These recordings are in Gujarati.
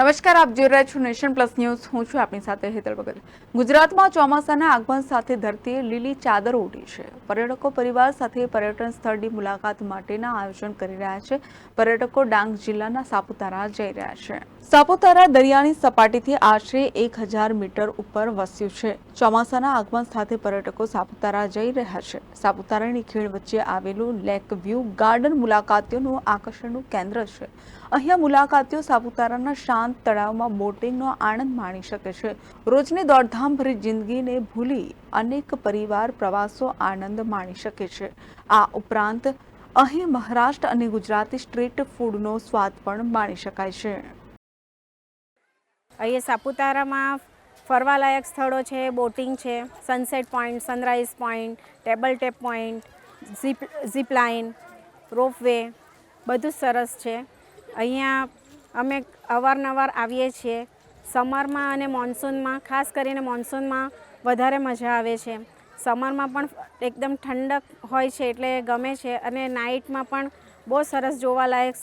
નમસ્કાર, આપ જોઈ રહ્યા છો નેશન પ્લસ ન્યૂઝ. હું છું આપની સાથે હેતલ ભગત. ગુજરાતમાં ચોમાસાના આગમન સાથે ધરતીએ લીલી ચાદર ઓઢી છે. પર્યટકો પરિવાર સાથે પર્યટન સ્થળની મુલાકાત માટેના આયોજન કરી રહ્યા છે. પર્યટકો ડાંગ જિલ્લાના સાપુતારા જઈ રહ્યા છે. સાપુતારા દરિયાની સપાટીથી આશરે એક મીટર ઉપર વસ્યું છે. ચોમાસાના આગમન સાથે પર્યટકો સાપુતારા જઈ રહ્યા છે. સાપુતારાની ખીણ વચ્ચે આવેલું લેક વ્યૂ ગાર્ડન મુલાકાતીઓનું આકર્ષણનું કેન્દ્ર છે. અહીંયા મુલાકાતીઓ સાપુતારાના શાંત તળાવમાં બોટિંગનો આનંદ માણી શકે છે. રોજની દોડધામભરી જિંદગીને ભૂલી અનેક પરિવાર, પ્રવાસો આનંદ માણી શકે છે. આ ઉપરાંત અહીં મહારાષ્ટ્ર અને ગુજરાતી સ્ટ્રીટ ફૂડનો સ્વાદ પણ માણી શકાય છે. અહીંયા સાપુતારામાં ફરવાલાયક સ્થળો છે, બોટિંગ છે sunset point sunrise point table top point zip zip line ropeway બધું સરસ છે. અહીંયા અમે અવારનવાર આવીએ છીએ. સમરમાં અને મોન્સૂનમાં ખાસ કરીને મોન્સૂનમાં વધારે મજા આવે છે. સમરમાં પણ એકદમ ઠંડક હોય છે એટલે ગમે છે અને નાઇટમાં પણ બહુ સરસ જોવાલાયક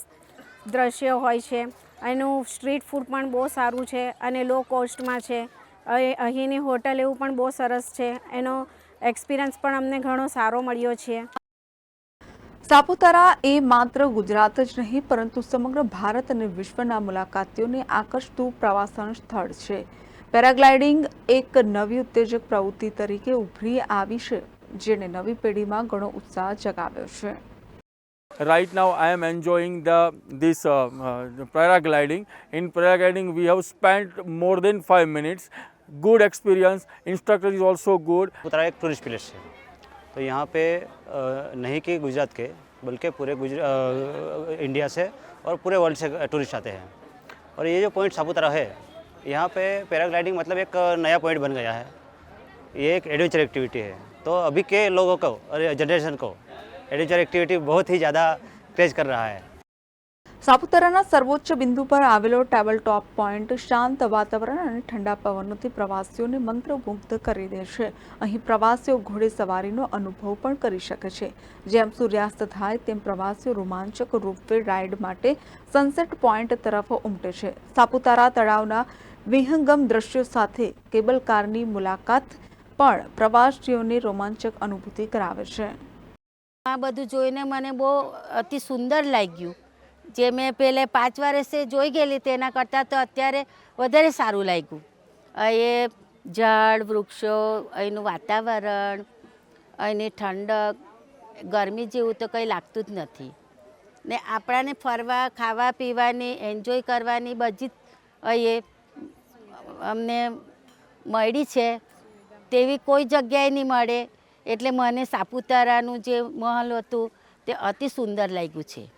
દ્રશ્ય હોય છે. એનું સ્ટ્રીટ ફૂડ પણ બહુ સારું છે અને લો કોસ્ટમાં છે. અહીં- અહીંની હોટલ એવું પણ બહુ સરસ છે. એનો એક્સપિરિયન્સ પણ અમને ઘણો સારો મળ્યો છે. સાપુતારા એ માત્ર ગુજરાત જ નહીં પરંતુ સમગ્ર ભારત અને વિશ્વના મુલાકાતીઓને આકર્ષતું પ્રવાસન સ્થળ છે પેરાગ્લાઇડિંગ એક નવી ઉત્તેજક પ્રવૃત્તિ તરીકે ઉભરી આવી છે જેને નવી પેઢીમાં ઘણો ઉત્સાહ જગાવ્યો છે right now i am enjoying the this uh, uh, paragliding in paragliding we have spent more than 5 minutes good experience instructor is also good ઉતરા એક ટુરિસ્ટ પ્લેસ છે तो यहाँ पे नहीं कि गुजरात के, बल्कि पूरे गुजरा इंडिया से और पूरे वर्ल्ड से टूरिस्ट आते हैं। और ये जो पॉइंट सापुतारा है, यहाँ पे पैराग्लाइडिंग मतलब एक नया पॉइंट बन गया है। ये एक एडवेंचर एक्टिविटी है। तो अभी के लोगों को और जनरेशन को एडवेंचर एक्टिविटी बहुत ही ज़्यादा क्रेज कर रहा है। સાપુતારાના સર્વોચ્ચ બિંદુ પર આવેલો ટેબલ ટોપ પોઈન્ટ શાંત વાતાવરણ અને ઠંડા પવનોથી પ્રવાસીઓને મંત્રમુગ્ધ કરી દે છે. અહીં પ્રવાસીઓ ઘોડેસવારીનો અનુભવ પણ કરી શકે છે. જેમ સૂર્યાસ્ત થાય તેમ પ્રવાસીઓ રોમાંચક રોપવે રાઇડ માટે સનસેટ પોઈન્ટ તરફ ઉમટે છે. સાપુતારા તળાવના વિહંગમ દ્રશ્યો સાથે કેબલ કારની મુલાકાત પણ પ્રવાસીઓને રોમાંચક અનુભૂતિ કરાવે છે. આ બધું જોઈને મને બહુ અતિ સુંદર લાગ્યું. જે મેં પહેલે પાંચ વર્ષે જોઈ ગયેલી તેના કરતાં તો અત્યારે વધારે સારું લાગ્યું. અહીં ઝાડ વૃક્ષો, અહીંનું વાતાવરણ, અહીંની ઠંડક, ગરમી જેવું તો કંઈ લાગતું જ નથી. ને આપણાને ફરવા, ખાવા, પીવાની, એન્જોય કરવાની બધી જ અમને મળી છે. તેવી કોઈ જગ્યાએ નહીં મળે. એટલે મને સાપુતારાનું જે મહલ હતું તે અતિ સુંદર લાગ્યું છે.